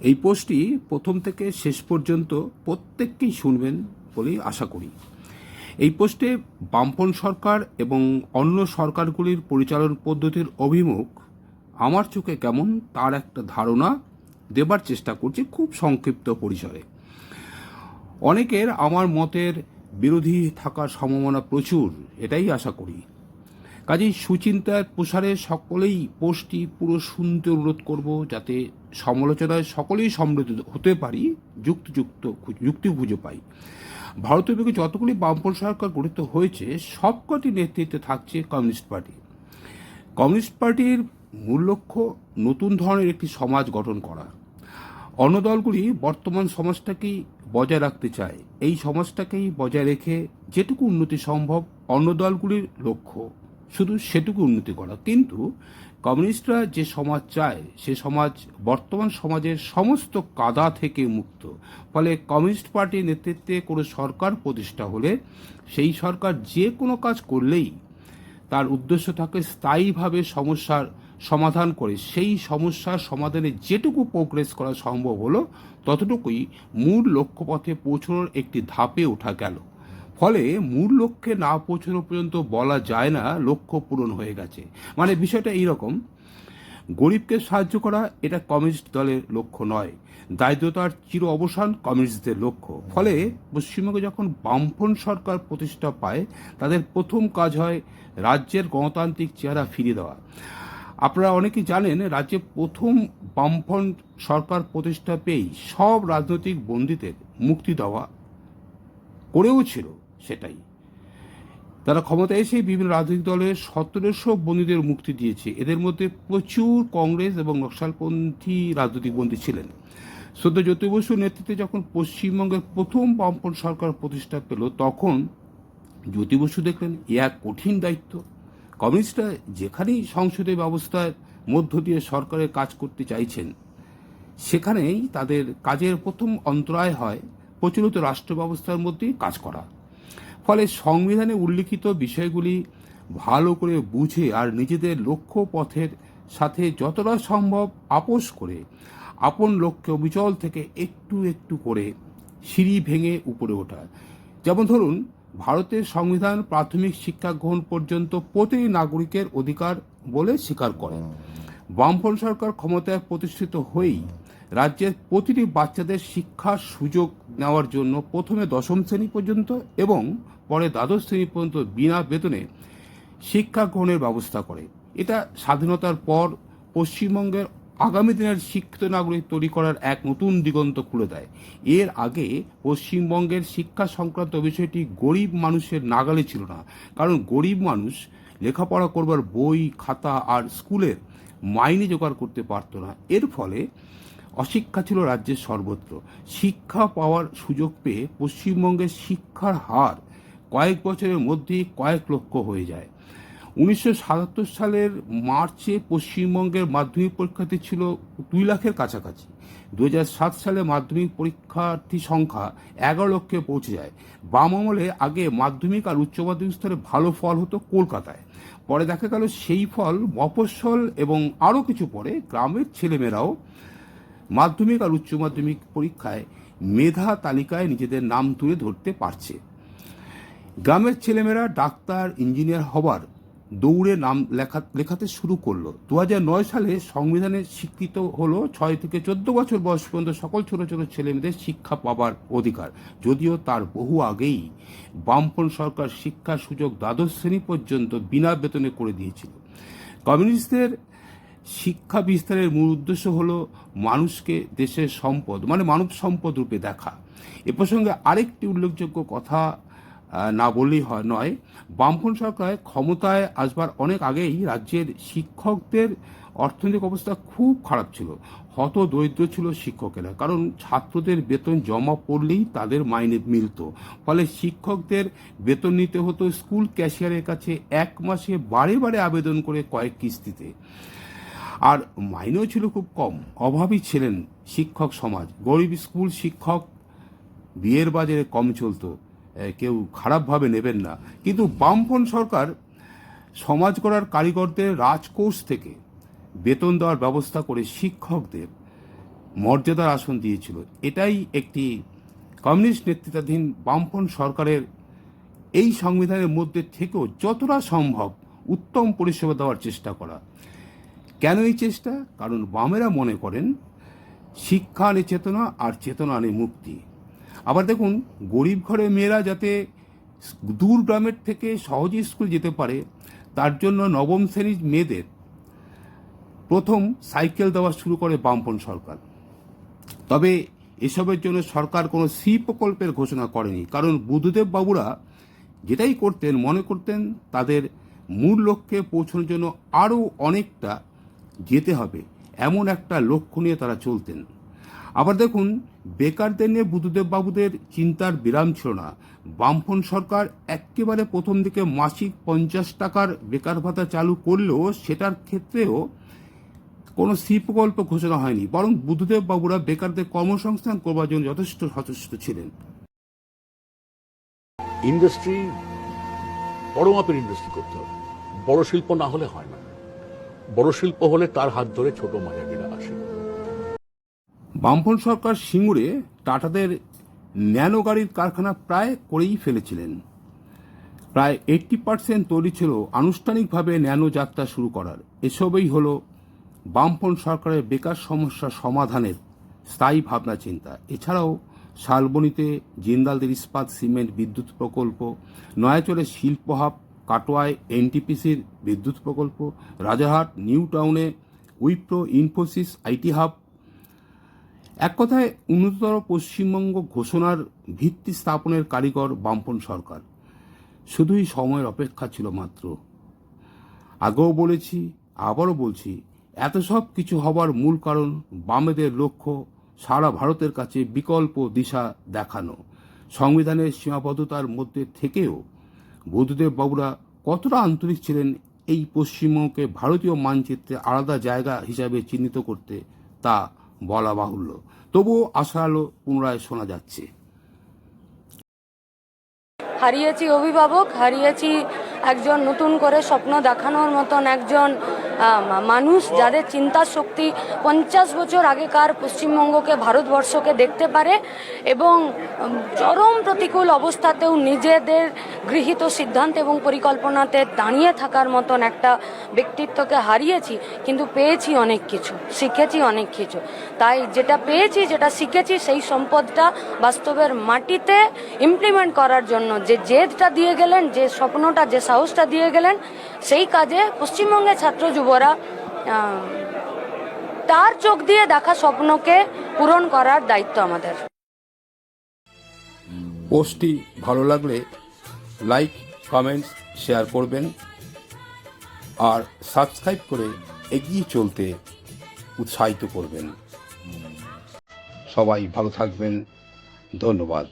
এই পোস্টটি প্রথম থেকে শেষ পর্যন্ত প্রত্যেককেই শুনবেন বলেই আশা করি। এই পোস্টে বামপন সরকার এবং অন্য সরকারগুলির পরিচালন পদ্ধতির অভিমুখ আমার চোখে কেমন তার একটা ধারণা দেবার চেষ্টা করছি খুব সংক্ষিপ্ত পরিসরে। অনেকের আমার মতের বিরোধী থাকার সম্ভাবনা প্রচুর, এটাই আশা করি। কাজেই সুচিন্তার প্রসারে সকলেই পোস্টটি পুরো শুনতে অনুরোধ করব যাতে সমালোচনায় সকলেই সমৃদ্ধ হতে পারি, যুক্তিযুক্ত যুক্তি খুঁজে পাই। ভারতীয় বিকে যতগুলি বামপন সরকার গঠিত হয়েছে, সবকটি নেতৃত্বে থাকছে কমিউনিস্ট পার্টি। কমিউনিস্ট পার্টির মূল লক্ষ্য নতুন ধরনের একটি সমাজ গঠন করা। অন্য দলগুলি বর্তমান সমাজটাকেই বজায় রাখতে চায়। এই সমাজটাকেই বজায় রেখে যেটুকু উন্নতি সম্ভব অন্য দলগুলির লক্ষ্য। শুধু সেটুকু উন্নতি করা। কিন্তু কমিউনিস্টরা যে সমাজ চায়, সে সমাজ, বর্তমান সমাজের সমস্ত কাদা থেকে মুক্ত। ফলে কমিউনিস্ট পার্টির নেতৃত্বে কোনো সরকার প্রতিষ্ঠা হলে সেই সরকার যে কোনো কাজ করলেই তার উদ্দেশ্য থাকে স্থায়ীভাবে সমস্যার সমাধান করে, সেই সমস্যার সমাধানে যেটুকু প্রোগ্রেস করা সম্ভব হলো, ততটুকুই মূল লক্ষ্যপথে পৌঁছানোর একটি ধাপে ওঠা গেল। ফলে মূল লক্ষ্যে না পৌঁছানো পর্যন্ত বলা যায় না লক্ষ্য পূরণ হয়ে গেছে। মানে বিষয়টা এইরকম, গরিবকে সাহায্য করা এটা কমিউনিস্ট দলের লক্ষ্য নয়। দারিদ্রতার চির অবসান কমিউনিস্টদের লক্ষ্য। ফলে পশ্চিমবঙ্গে যখন বামফ্রন্ট সরকার প্রতিষ্ঠা পায়, তাদের প্রথম কাজ হয় রাজ্যের গণতান্ত্রিক চেহারা ফিরিয়ে দেওয়া। আপনারা অনেকেই জানেন, রাজ্যে প্রথম বামফ্রন্ট সরকার প্রতিষ্ঠা পেয়েই সব রাজনৈতিক বন্দীদের মুক্তি দেওয়া করেও ছিল। সেটাই। তারা ক্ষমতায় এসে বিভিন্ন রাজনৈতিক দলের সতেরোশো বন্দীদের মুক্তি দিয়েছে। এদের মধ্যে প্রচুর কংগ্রেস এবং নকশালপন্থী রাজনৈতিক বন্দী ছিলেন। সদ্য জ্যোতি বসুর নেতৃত্বে যখন পশ্চিমবঙ্গের প্রথম বামপন সরকার প্রতিষ্ঠা পেল, তখন জ্যোতি বসু দেখলেন, এ এক কঠিন দায়িত্ব। কমিউনিস্টরা যেখানেই সংসদীয় ব্যবস্থার মধ্য দিয়ে সরকারের কাজ করতে চাইছেন, সেখানেই তাদের কাজের প্রথম অন্তরায় হয় প্রচলিত রাষ্ট্র ব্যবস্থার মধ্যেই কাজ করা। ফলে সংবিধানে উল্লিখিত বিষয়গুলি ভালো করে বুঝে আর নিজেদের লক্ষ্য পথের সাথে যতটা সম্ভব আপোষ করে আপন লক্ষ্যে অবিচল থেকে একটু একটু করে সিঁড়ি ভেঙে উপরে ওঠা। যেমন ধরুন, ভারতের সংবিধান প্রাথমিক শিক্ষা গ্রহণ পর্যন্ত প্রতিটি নাগরিকের অধিকার বলে স্বীকার করে বামফ্রন্ট সরকার ক্ষমতায় প্রতিষ্ঠিত হয়েই রাজ্যের প্রতিটি বাচ্চাদের শিক্ষার সুযোগ নেওয়ার জন্য প্রথমে দশম শ্রেণি পর্যন্ত এবং পরে দ্বাদশ শ্রেণি পর্যন্ত বিনা বেতনে শিক্ষা গ্রহণের ব্যবস্থা করে। এটা স্বাধীনতার পর পশ্চিমবঙ্গের আগামী দিনের শিক্ষিত নাগরিক তৈরি করার এক নতুন দিগন্ত খুলে দেয়। এর আগে পশ্চিমবঙ্গের শিক্ষা সংক্রান্ত বিষয়টি গরিব মানুষের নাগালে ছিল না, কারণ গরিব মানুষ লেখাপড়া করবার বই, খাতা আর স্কুলের মাইনে জোগাড় করতে পারতো না। এর ফলে অশিক্ষা ছিল রাজ্যের সর্বত্র। শিক্ষা পাওয়ার সুযোগ পেয়ে পশ্চিমবঙ্গের শিক্ষার হার কয়েক বছরের মধ্যেই কয়েক লক্ষ হয়ে যায়। উনিশশো সাতাত্তর সালের মার্চে পশ্চিমবঙ্গের মাধ্যমিক পরীক্ষার্থী ছিল দুই লাখের কাছাকাছি। দু সাত সালে মাধ্যমিক পরীক্ষার্থী সংখ্যা এগারো লক্ষে পৌঁছে যায়। বাম আমলে আগে মাধ্যমিক আর উচ্চ মাধ্যমিক স্তরে ভালো ফল হতো কলকাতায়। পরে দেখা গেল সেই ফল মফস্বল এবং আরও কিছু পরে গ্রামের ছেলেমেয়েরাও মাধ্যমিক আর উচ্চ মাধ্যমিক পরীক্ষায় মেধা তালিকায় নিজেদের নাম তুলে ধরতে পারছে। গ্রামের ছেলেমেয়েরা ডাক্তার, ইঞ্জিনিয়ার হবার দৌড়ে নাম লেখা, লেখাতে শুরু করল। দু নয় সালে সংবিধানে স্বীকৃত হলো ছয় থেকে চোদ্দ বছর বয়স পর্যন্ত সকল ছোট ছোট ছেলেমেয়েদের শিক্ষা পাবার অধিকার। যদিও তার বহু আগেই বামপন সরকার শিক্ষার সুযোগ দ্বাদশ শ্রেণি পর্যন্ত বিনা বেতনে করে দিয়েছিল। কমিউনিস্টদের শিক্ষা বিস্তারের মূল উদ্দেশ্য হলো মানুষকে দেশের সম্পদ মানে মানব সম্পদ রূপে দেখা। এ প্রসঙ্গে আরেকটি উল্লেখযোগ্য কথা না বললেই হয় নয়, বামফ্রন্ট সরকার ক্ষমতায় আসবার অনেক আগেই রাজ্যের শিক্ষকদের অর্থনৈতিক অবস্থা খুব খারাপ ছিল। হত দরিদ্র ছিল শিক্ষকেরা, কারণ ছাত্রদের বেতন জমা পড়লেই তাদের মাইনে মিলত। ফলে শিক্ষকদের বেতন নিতে হতো স্কুল ক্যাশিয়ারের কাছে এক মাসে বারে বারে আবেদন করে কয়েক কিস্তিতে। আর মাইনেও ছিল খুব কম। অভাবী ছিলেন শিক্ষক সমাজ। গরিব স্কুল শিক্ষক, বিয়ের বাজারে কম চলতো। কেউ খারাপভাবে নেবেন না। কিন্তু বামফ্রন্ট সরকার সমাজ গড়ার কারিগরদের রাজকোষ থেকে বেতন দেওয়ার ব্যবস্থা করে শিক্ষকদের মর্যাদার আসন দিয়েছিল। এটাই একটি কমিউনিস্ট নেতৃত্বাধীন বামপন সরকারের এই সংবিধানের মধ্যে থেকেও যতটা সম্ভব উত্তম পরিষেবা দেওয়ার চেষ্টা করা। কেন এই চেষ্টা? কারণ বামেরা মনে করেন শিক্ষা আনে চেতনা আর চেতনা আনে মুক্তি। আবার দেখুন, গরিব ঘরের মেয়েরা যাতে দূর গ্রামের থেকে সহজে স্কুল যেতে পারে, তার জন্য নবম শ্রেণির মেয়েদের প্রথম সাইকেল দেওয়া শুরু করে বামপন সরকার। তবে এসবের জন্য সরকার কোনো সি প্রকল্পের ঘোষণা করেনি। কারণ বুদ্ধদেব বাবুরা যেটাই করতেন, মনে করতেন, তাদের মূল লক্ষ্যে পৌঁছানোর জন্য আরও অনেকটা যেতে হবে, এমন একটা লক্ষ্য নিয়ে তারা চলতেন। আবার দেখুন, বেকারদের নিয়ে বুদ্ধদেব বাবুদের চিন্তার বিরাম ছিল না। বামফন সরকার একেবারে প্রথম দিকে মাসিক পঞ্চাশ টাকার বেকার ভাতা চালু করলেও সেটার ক্ষেত্রেও কোনো সি প্রকল্প ঘোষণা হয়নি। বরং বুদ্ধদেব বাবুরা বেকারদের কর্মসংস্থান করবার জন্য যথেষ্ট সচেষ্ট ছিলেন। ইন্ডাস্ট্রি বড় মাপের ইন্ডাস্ট্রি করতে হবে। বড় শিল্প না হলে হয় না। বড় শিল্প হলে তার হাত ধরে ছোট মাঝারিরা আসে। বামফন সরকার সিঙ্গুরে টাটাদের ন্যানো গাড়ির কারখানা প্রায় করেই ফেলেছিলেন। প্রায় এইট্টি পার্সেন্ট তৈরি ছিল আনুষ্ঠানিকভাবে ন্যানো যাত্রা শুরু করার। এসবই হল বামফন সরকারের বেকার সমস্যা সমাধানের স্থায়ী ভাবনা চিন্তা। এছাড়াও শালবনীতে জিন্দালদের ইস্পাত, সিমেন্ট, বিদ্যুৎ প্রকল্প, নয়াচলে শিল্প হাব কাটোয়ায় এনটিপিসির বিদ্যুৎ প্রকল্প রাজাহাট নিউ টাউনে উইপ্রো ইনফোসিস আইটি হাব। এক কথায়, উন্নততর পশ্চিমবঙ্গ ঘোষণার ভিত্তি স্থাপনের কারিগর বামপন সরকার। শুধুই সময়ের অপেক্ষা ছিল মাত্র। আগেও বলেছি, আবারও বলছি, এত সব কিছু হবার মূল কারণ বামেদের লক্ষ্য সারা ভারতের কাছে বিকল্প দিশা দেখানো। সংবিধানের সীমাবদ্ধতার মধ্যে থেকেও বুদ্ধদেব বাবুরা কতটা আন্তরিক ছিলেন এই পশ্চিমবঙ্গকে ভারতীয় মানচিত্রে আলাদা জায়গা হিসাবে চিহ্নিত করতে, তা বলা বাহুল্য। তবুও আশা আলো পুনরায় শোনা যাচ্ছে। হারিয়েছি অভিভাবক, হারিয়েছি একজন নতুন করে স্বপ্ন দেখানোর মতন একজন মানুষ যাদের চিন্তা শক্তি পঞ্চাশ বছর আগেকার পশ্চিমবঙ্গকে, ভারতবর্ষকে দেখতে পারে এবং চরম প্রতিকূল অবস্থাতেও নিজেদের গৃহীত সিদ্ধান্ত এবং পরিকল্পনাতে দাঁড়িয়ে থাকার মতন একটা ব্যক্তিত্বকে হারিয়েছি, কিন্তু পেয়েছি অনেক কিছু, শিখেছি অনেক কিছু। তাই যেটা পেয়েছি, যেটা শিখেছি, সেই সম্পদটা বাস্তবের মাটিতে ইমপ্লিমেন্ট করার জন্য, যে জেদটা দিয়ে গেলেন, যে স্বপ্নটা, যে সাহসটা দিয়ে গেলেন, সেই কাজে পশ্চিমবঙ্গের ছাত্র যুবরা আহ, তার চোখ দিয়ে দেখা স্বপ্নকে পূরণ করার দায়িত্ব আমাদের। পোস্টটি ভালো লাগলে লাইক কমেন্টস শেয়ার করবেন আর সাবস্ক্রাইব করে এগিয়ে চলতে উৎসাহিত করবেন। সবাই ভালো থাকবেন। ধন্যবাদ।